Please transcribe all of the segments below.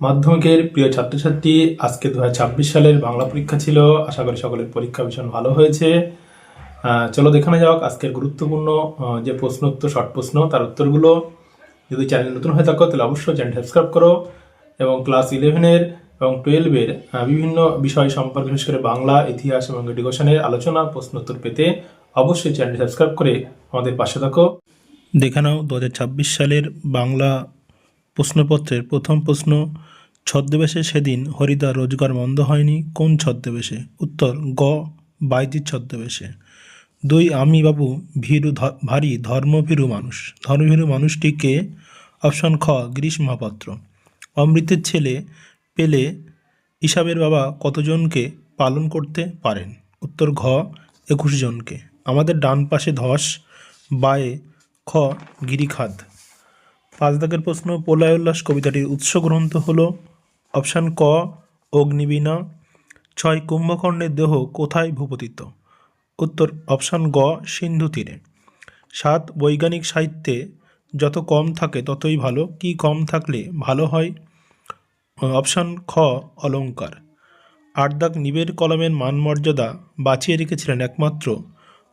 মাধ্যমিকের প্রিয় ছাত্রছাত্রী, আজকে দু হাজার ছাব্বিশ সালের বাংলা পরীক্ষা ছিল। আশা করি সকলের পরীক্ষা ভীষণ ভালো হয়েছে। চলো দেখানো যাক আজকের গুরুত্বপূর্ণ যে প্রশ্ন উত্তর শর্ট প্রশ্ন, তার উত্তরগুলো। যদি চ্যানেল নতুন হয়ে থাকো, তাহলে অবশ্যই চ্যানেল সাবস্ক্রাইব করো এবং ক্লাস ইলেভেনের এবং টুয়েলভের বিভিন্ন বিষয় সম্পর্কে, বিশেষ করে বাংলা, ইতিহাস এবং এডুকেশনের আলোচনা প্রশ্ন উত্তর পেতে অবশ্যই চ্যানেল সাবস্ক্রাইব করে আমাদের পাশে থাকো। দেখে নাও দু সালের বাংলা প্রশ্নপত্রের প্রথম প্রশ্ন, ছদ্মবেশে সেদিন হরিদা রোজগার মন্দ হয়নি? কোন ছদ্মবেশে? উত্তর, গ বাইজির ছদ্মবেশে। দুই, আমি বাবু ভীরু ভারী ধর্মভীরু মানুষ। ধর্মভীরু মানুষটিকে অপশন খ গিরিশ মহাপাত্র অমৃতের ছেলে পেলে হিসাবের বাবা কতজনকে পালন করতে পারেন? উত্তর, ঘ, একুশ জনকে। আমাদের ডান পাশে ধস, বায়ে খ গিরিখাদ পাঁচ দাগের প্রশ্ন প্রলয় উল্লাস কবিতাটির উৎস গ্রন্থ হল অপশান ক, অগ্নিবীণা। ছয়, কুম্ভকর্ণের দেহ কোথায় ভূপতিত? উত্তর, অপশান গ, সিন্ধু তীরে। সাত, বৈজ্ঞানিক সাহিত্যে যত কম থাকে ততই ভালো। কি কম থাকলে ভালো হয়? অপশান খ অলঙ্কার আট দাগ নিবের কলমের মান মর্যাদা বাঁচিয়ে রেখেছিলেন একমাত্র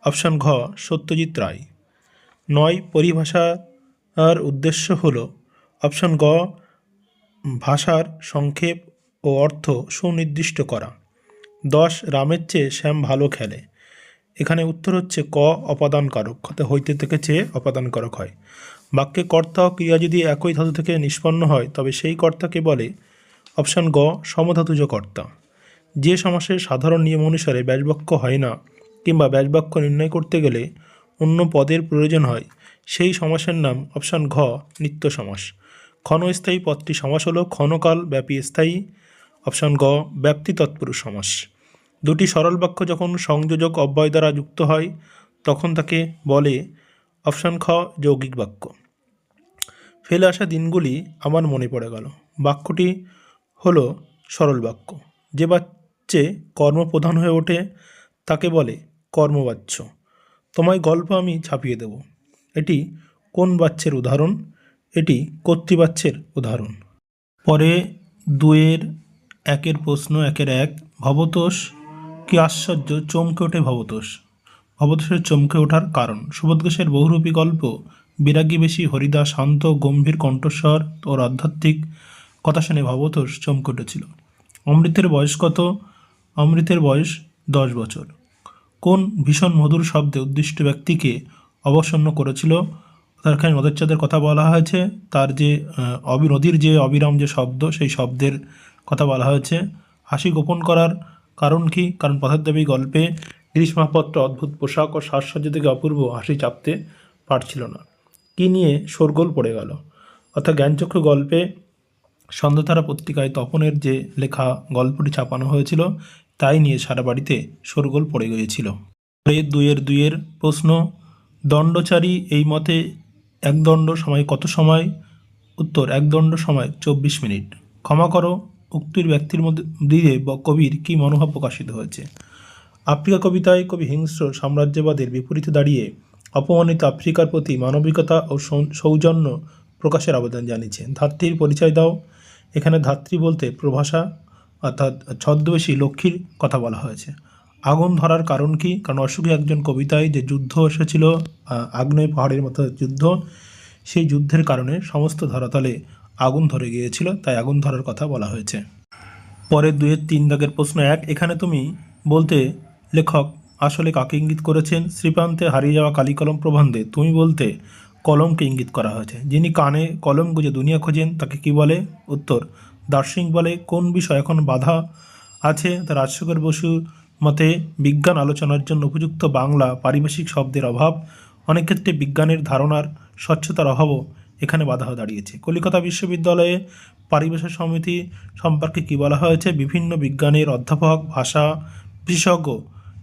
অপশান ঘ, সত্যজিৎ রায়। নয় পরিভাষার উদ্দেশ্য হল অপশন গ, ভাষার সংক্ষেপ ও অর্থ সুনির্দিষ্ট করা। দশ, রামের চেয়ে শ্যাম ভালো খেলে। এখানে উত্তর হচ্ছে ক, অপাদানকারক। অর্থাৎ হইতে থেকে চেয়ে অপাদানকারক হয়। বাক্যে কর্তা ও ক্রিয়া যদি একই ধাতু থেকে নিষ্পন্ন হয়, তবে সেই কর্তাকে বলে অপশন গ, সমধাতুজ কর্তা। যে সমাসের সাধারণ নিয়ম অনুসারে ব্যাসবাক্য হয় না, কিংবা ব্যাসবাক্য নির্ণয় করতে গেলে অন্য পদের প্রয়োজন হয়। সেই সমাসের নাম অপশন ঘ, নিত্য সমাস। ক্ষণস্থায়ী পদটি সমাস হলো ক্ষণকাল ব্যাপী স্থায়ী। অপশন গ, ব্যাপ্তি তৎপুরুষ সমাস। দুটি সরল বাক্য যখন সংযোজক অব্যয় দ্বারা যুক্ত হয়, তখন তাকে বলে অপশন খ, যৌগিক বাক্য। ফেলে আসা দিনগুলি আমার মনে পড়ে গেল। বাক্যটি হলো সরল বাক্য। যে বাচ্চে কর্মপ্রধান হয়ে ওঠে, তাকে বলে কর্মবাচ্য। তোমায় গল্প আমি ছাপিয়ে দেব। এটি কোন বাচ্চের উদাহরণ? এটি কর্তৃবাচ্যের উদাহরণ। পরে দুয়ের একের প্রশ্ন, একের এক, ভবতোষ, কি আশ্চর্য, চমকে ওঠে ভবতোষ। ভবতোষের চমকে ওঠার কারণ, সুবোধ ঘোষের বহুরূপী গল্প, বিরাগী বেশি হরিদা শান্ত, গম্ভীর কণ্ঠস্বর ও আধ্যাত্মিক কথা শুনে ভবতোষ চমকে উঠেছিল। অমৃতের বয়স কত? অমৃতের বয়স দশ বছর। কোন ভীষণ মধুর শব্দে উদ্দিষ্ট ব্যক্তিকে অবসন্ন করেছিল? তার এখানে নদের কথা বলা হয়েছে। তার যে অবি, নদীর যে অবিরাম যে শব্দ, সেই শব্দের কথা বলা হয়েছে। হাসি গোপন করার কারণ কি? কারণ পথের দেবী গল্পে গিরিশ মহাপাত্র, অদ্ভুত পোশাক ও সাজসজ্জা থেকে অপূর্ব হাসি চাপতে পারছিল না। কী নিয়ে শোরগোল পড়ে গেল? অর্থাৎ জ্ঞানচক্র গল্পে সন্ধ্যাতারা পত্রিকায় তপনের যে লেখা গল্পটি ছাপানো হয়েছিল তাই নিয়ে সারা বাড়িতে শোরগোল পড়ে গিয়েছিল। পরে দুয়ের দুয়ের প্রশ্ন, দণ্ডচারী এই মতে এক দণ্ড সময় কত সময়? উত্তর, এক দণ্ড সময় চব্বিশ মিনিট। ক্ষমা করো, উক্তির ব্যক্তির মধ্যে দিয়ে কবির কী মনোভাব প্রকাশিত হয়েছে? আফ্রিকা কবিতায় কবি হিংস্র সাম্রাজ্যবাদের বিপরীতে দাঁড়িয়ে অপমানিত আফ্রিকার প্রতি মানবিকতা ও সৌজন্য প্রকাশের আবেদন জানিয়েছেন। ধাত্রীর পরিচয় দাও। এখানে ধাত্রী বলতে প্রভাষা অর্থাৎ ছদ্মবেশী লক্ষ্মীর কথা বলা হয়েছে। আগুন ধরার কারণ কি? কারণ অসুখী একজন কবিতায় যে যুদ্ধ এসেছিল আগ্নেয় পাহাড়ের মতো যুদ্ধ, সেই যুদ্ধের কারণে সমস্ত ধরাতলে আগুন ধরে গিয়েছিল, তাই আগুন ধরার কথা বলা হয়েছে। পরে দুয়ের তিন দাগের প্রশ্ন এক, এখানে তুমি বলতে, লেখক, আসলে কাকে ইঙ্গিত করেছেন? শ্রীপ্রান্তে হারিয়ে যাওয়া কালি কলম প্রবন্ধে তুমি বলতে, কলমকে ইঙ্গিত করা হয়েছে। যিনি কানে কলম গুজে দুনিয়া খোঁজেন, তাকে কি বলে? উত্তর দার্শনিক বলে কোন বিষয় এখন বাধা আছে? তা রাজশেখর বসু মতে বিজ্ঞান আলোচনার জন্য উপযুক্ত বাংলা পারিভাষিক শব্দের অভাব, অনেক ক্ষেত্রে বিজ্ঞানের ধারণার স্বচ্ছতার অভাবও এখানে বাধা দাঁড়িয়েছে। কলিকাতা বিশ্ববিদ্যালয়ে পারিভাষা সমিতি সম্পর্কে কি বলা হয়েছে? বিভিন্ন বিজ্ঞানের অধ্যাপক, ভাষা বিশেষজ্ঞ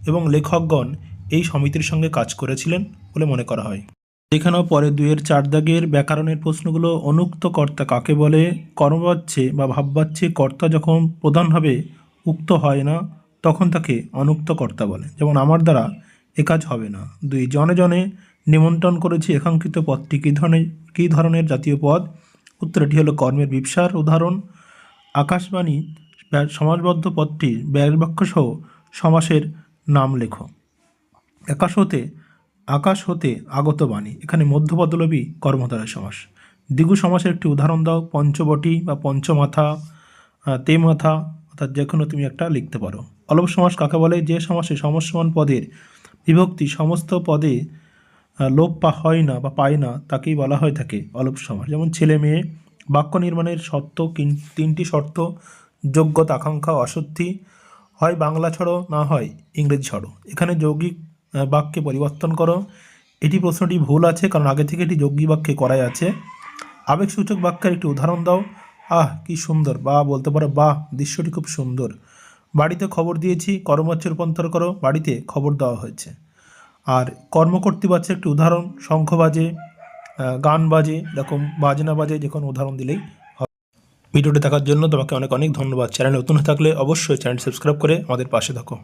এবং লেখকগণ এই সমিতির সঙ্গে কাজ করেছিলেন বলে মনে করা হয়। এখানেও পরে দুইয়ের চার দাগের ব্যাকরণের প্রশ্নগুলো অনুক্ত কর্তা কাকে বলে, কর্মবাচ্ছে বা ভাববাচ্ছে কর্তা যখন প্রধানভাবে উক্ত হয় না, তখন তাকে অনুক্ত কর্তা বলে। যেমন, আমার দ্বারা এ কাজ হবে না। দুই, জনে জনে নিমন্ত্রণ করেছি একাঙ্কিত পদটি কী ধরনের কী ধরনের জাতীয় পদ? উত্তর এটি হলো, কর্মের বিপসার উদাহরণ। আকাশবাণী সমাসবদ্ধ পদটির সহ সমাসের নাম লেখো। আকাশ হতে আকাশ হতে আগত বাণী। এখানে মধ্যপদলোপী কর্মধারয় সমাস। দ্বিগু সমাসের একটি উদাহরণ দাও। পঞ্চবটি বা পঞ্চমাথা তে মাথা অর্থাৎ যে কোনো তুমি একটা লিখতে পারো। অলপ সমাস কাকে বলে? যে সমাসে সমসমান পদের বিভক্তি সমস্ত পদে লোপ পা হয় না বা পায় না, তাকেই বলা হয়ে থাকে অলপ সমাস। যেমন ছেলে মেয়ে, বাক্য নির্মাণের শর্ত তিনটি শর্ত, যোগ্যতা, আকাঙ্ক্ষা, অসত্যি, হয় বাংলা ছড়ো না হয় ইংরেজি ছড়ো। এখানে যৌগিক বাক্যে পরিবর্তন করো। এটি প্রশ্নটি ভুল আছে, কারণ আগে থেকে এটি যৌগিক বাক্যে করাই আছে। আবেগসূচক বাক্যের একটি উদাহরণ দাও। আহ, কি সুন্দর। বা বলতে পারো, বাহ, দৃশ্যটি খুব সুন্দর। বাড়িতে খবর দিয়েছি কর্মচ্যে রূপান্তর করো। বাড়িতে খবর দেওয়া হয়েছে। আর কর্মকর্তৃবাচ্যের একটি উদাহরণ, শঙ্খ বাজে গান বাজে, এরকম বাজনা বাজে, যে কোনো উদাহরণ দিলেই হবে। ভিডিওটি দেখার জন্য তোমাকে অনেক অনেক ধন্যবাদ। চ্যানেল নতুন থাকলে অবশ্যই চ্যানেল সাবস্ক্রাইব করে আমাদের পাশে থাকো।